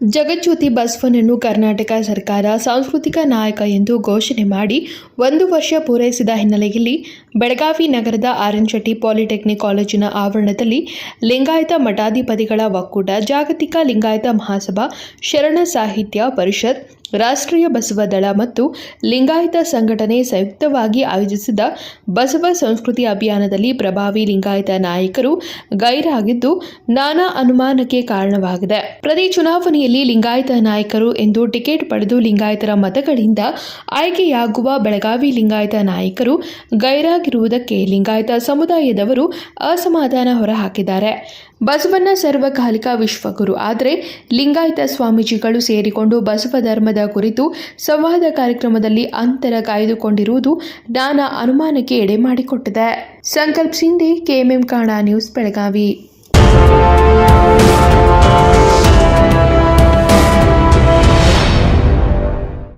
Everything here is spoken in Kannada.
ಜಗಜ್ಯೋತಿ ಬಸವನನ್ನು ಕರ್ನಾಟಕ ಸರ್ಕಾರ ಸಾಂಸ್ಕೃತಿಕ ನಾಯಕ ಎಂದು ಘೋಷಣೆ ಮಾಡಿ ಒಂದು ವರ್ಷ ಪೂರೈಸಿದ ಹಿನ್ನೆಲೆಯಲ್ಲಿ ಬೆಳಗಾವಿ ನಗರದ ಆರನ್ಶೆಟ್ಟಿ ಪಾಲಿಟೆಕ್ನಿಕ್ ಕಾಲೇಜಿನ ಆವರಣದಲ್ಲಿ ಲಿಂಗಾಯತ ಮಠಾಧಿಪತಿಗಳ ಒಕ್ಕೂಟ, ಜಾಗತಿಕ ಲಿಂಗಾಯತ ಮಹಾಸಭಾ, ಶರಣ ಸಾಹಿತ್ಯ ಪರಿಷತ್, ರಾಷ್ಟ್ರೀಯ ಬಸವ ದಳ ಮತ್ತು ಲಿಂಗಾಯತ ಸಂಘಟನೆ ಸಂಯುಕ್ತವಾಗಿ ಆಯೋಜಿಸಿದ ಬಸವ ಸಂಸ್ಕೃತಿ ಅಭಿಯಾನದಲ್ಲಿ ಪ್ರಭಾವಿ ಲಿಂಗಾಯತ ನಾಯಕರು ಗೈರಾಗಿದ್ದು ನಾನಾ ಅನುಮಾನಕ್ಕೆ ಕಾರಣವಾಗಿದೆ. ಪ್ರತಿ ಚುನಾವಣೆಯಲ್ಲಿ ಲಿಂಗಾಯತ ನಾಯಕರು ಎಂದು ಟಿಕೆಟ್ ಪಡೆದು ಲಿಂಗಾಯತರ ಮತಗಳಿಂದ ಆಯ್ಕೆಯಾಗುವ ಬೆಳಗಾವಿ ಲಿಂಗಾಯತ ನಾಯಕರು ಗೈರಾಗಿರುವುದಕ್ಕೆ ಲಿಂಗಾಯತ ಸಮುದಾಯದವರು ಅಸಮಾಧಾನ ಹೊರಹಾಕಿದ್ದಾರೆ. ಬಸವಣ್ಣ ಸರ್ವಕಾಲಿಕ ವಿಶ್ವಗುರು. ಆದರೆ ಲಿಂಗಾಯತ ಸ್ವಾಮೀಜಿಗಳು ಸೇರಿಕೊಂಡು ಬಸವ ಧರ್ಮದ ಕುರಿತು ಸಂವಾದ ಕಾರ್ಯಕ್ರಮದಲ್ಲಿ ಅಂತರ ಕಾಯ್ದುಕೊಂಡಿರುವುದು ನಾನಾ ಅನುಮಾನಕ್ಕೆ ಎಡೆ ಮಾಡಿಕೊಟ್ಟಿದೆ. ಸಂಕಲ್ಪ್ ಸಿಂಧೆ, ಕೆಎಂಎಂ ಕಾಣ ನ್ಯೂಸ್, ಬೆಳಗಾವಿ.